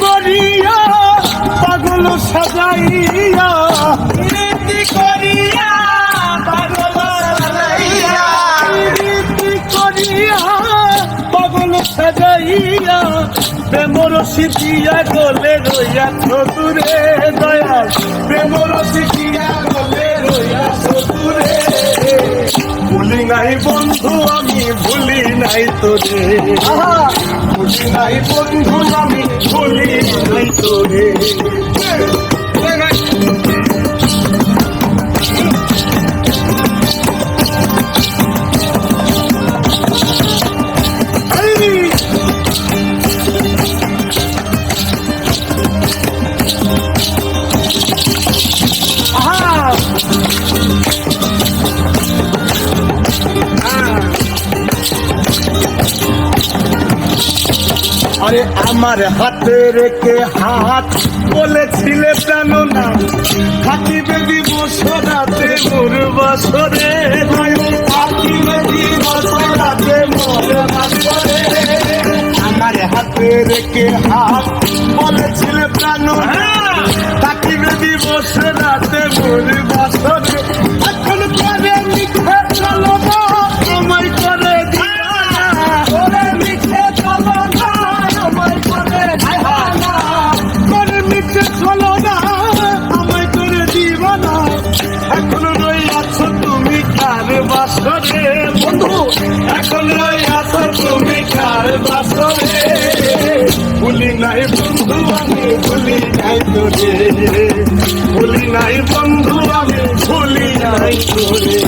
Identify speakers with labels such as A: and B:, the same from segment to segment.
A: করিয়া পাগল সাজাইয়া। করিয়া পাগল সাজাইয়া। করিয়া পাগল সাজাইয়া। প্রেমর সিটিয়া গলে রইয়া চতুরে দয়া প্রেমর গলে ভুলি নাই বন্ধু আমি ভুলি নাই তোরে। ভুলি নাই বন্ধু আমি ভুলি নাই তোরে। আরে আমার হাতে রেখে হাত বলেছিলে প্রাণ না। থাকিবে দিবসরাতে মোর বছরে থাকিবে দিবসরাতে মোর বছরে আমার হাতে রেখে হাত বলেছিলে প্রাণ না। থাকিবে দিবসরাতে মোর বছরে বন্ধু এখন রই আছো তুমি কার বাসরে ভুলি নাই বন্ধু আমি ভুলি নাই তোরে ভুলি নাই বন্ধু আমি ভুলি নাই তোরে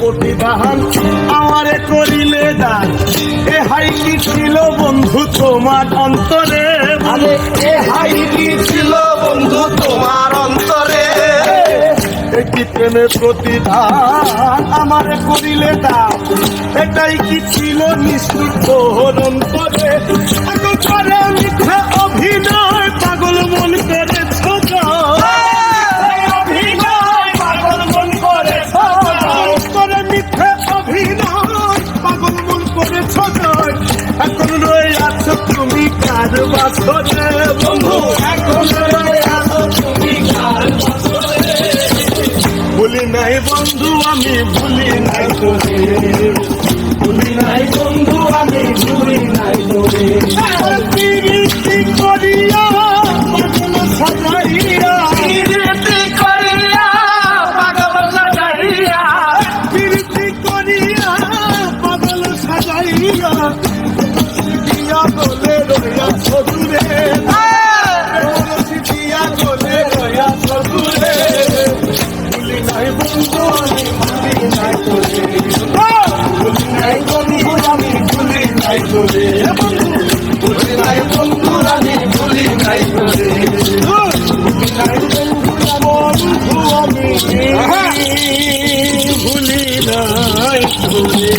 A: প্রতিদান আমারে করিলে দান। এ হাই কি ছিল বন্ধু তোমার অন্তরে?
B: আরে এ হাই কি ছিল বন্ধু তোমার অন্তরে?
A: একটি প্রেমের প্রতিদান আমারে করিলে দান? এটাই কি ছিল তোর অন্তরে? এখন করে কার বাসরে বন্ধু এখন ভুলি নাই বন্ধু, আমি ভুলি নাই তোরে। ভুলি নাই বন্ধু, আমি ভুলি নাই তোরে। করিয়া আমি ভুলি নাই ভুলি